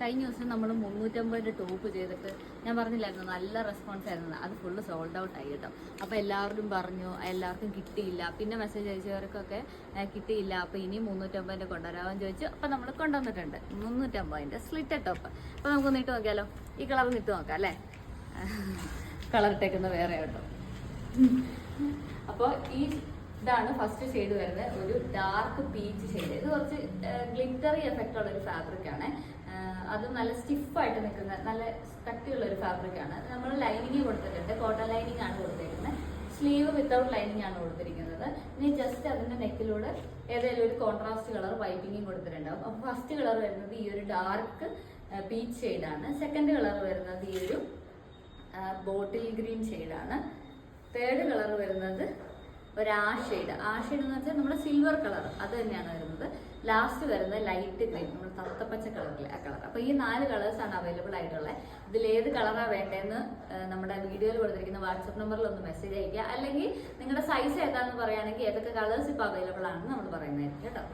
കഴിഞ്ഞ ദിവസം നമ്മൾ മുന്നൂറ്റമ്പതിന്റെ ടോപ്പ് ചെയ്തിട്ട് ഞാൻ പറഞ്ഞില്ലായിരുന്നു നല്ല റെസ്പോൺസ് ആയിരുന്നു. അത് ഫുള്ള് സോൾഡ് ഔട്ട് ആയി കേട്ടോ. അപ്പോൾ എല്ലാവരും പറഞ്ഞു എല്ലാവർക്കും കിട്ടിയില്ല. പിന്നെ മെസ്സേജ് അയച്ചവർക്കൊക്കെ "ഏ, കിട്ടിയില്ല. അപ്പോൾ ഇനി മുന്നൂറ്റമ്പതിന്റെ കൊണ്ടുവരാമെന്ന് ചോദിച്ചു. അപ്പോൾ നമ്മൾ കൊണ്ടുവന്നിട്ടുണ്ട്. മുന്നൂറ്റമ്പതിന്റെ സ്ലിറ്റ് ടോപ്പ് അപ്പോൾ നമുക്കൊന്ന് ഇട്ട് നോക്കിയാലോ? ഈ കളർ ഇട്ട് നോക്കാം അല്ലേ? കളർ ഇട്ടേക്കുന്ന വേറെ കേട്ടോ. അപ്പോൾ ഈ ഇതാണ് ഫസ്റ്റ് ഷെയ്ഡ് വരുന്നത്. ഒരു ഡാർക്ക് പീച്ച് ഷെയ്ഡ് ഇത് കുറച്ച് ഗ്ലിറ്ററി എഫക്റ്റ് ഉള്ള ഒരു ഫാബ്രിക് ആണ്. അത് നല്ല സ്റ്റിഫായിട്ട് നിൽക്കുന്ന നല്ല കട്ടിയുള്ള ഒരു ഫാബ്രിക് ആണ്. നമ്മൾ ലൈനിങ് കൊടുത്തിട്ടുണ്ട്. കോട്ടൺ ലൈനിങ് ആണ് കൊടുത്തിരിക്കുന്നത്. സ്ലീവ് വിത്തൗട്ട് ലൈനിങ് ആണ് കൊടുത്തിരിക്കുന്നത്. ഇനി ജസ്റ്റ് അതിന്റെ നെക്കിലൂടെ ഏതെങ്കിലും ഒരു കോൺട്രാസ്റ്റ് കളർ വൈപ്പിങ്ങും കൊടുത്തിട്ടുണ്ടാവും. അപ്പോൾ ഫസ്റ്റ് കളർ വരുന്നത് ഈ ഒരു ഡാർക്ക് പീച്ച് ഷെയ്ഡാണ് സെക്കൻഡ് കളർ വരുന്നത് ഈ ഒരു ബോട്ടിൽ ഗ്രീൻ ഷെയ്ഡാണ് തേർഡ് കളർ വരുന്നത് ഒരു ആ ഷെയ്ഡ് ആ ഷെയ്ഡ് എന്ന് വെച്ചാൽ നമ്മുടെ സിൽവർ കളർ അത് തന്നെയാണ് വരുന്നത്. ലാസ്റ്റ് വരുന്നത് ലൈറ്റ് ഗ്രീൻ നമ്മുടെ തത്തപ്പച്ച കളറിൽ ആ കളർ അപ്പോൾ ഈ നാല് കളേഴ്സ് ആണ് അവൈലബിൾ ആയിട്ടുള്ളത്. ഇതിൽ ഏത് കളറാണ് വേണ്ടതെന്ന് നമ്മുടെ വീഡിയോയിൽ കൊടുത്തിരിക്കുന്ന വാട്സപ്പ് നമ്പറിൽ ഒന്ന് മെസ്സേജ് അയക്കുക അല്ലെങ്കിൽ നിങ്ങളുടെ സൈസ് ഏതാണെന്ന് പറയുകയാണെങ്കിൽ ഏതൊക്കെ കളേഴ്സ് ഇപ്പൊ അവൈലബിൾ ആണെന്ന് നമ്മൾ പറയുന്നതായിരിക്കും കേട്ടോ.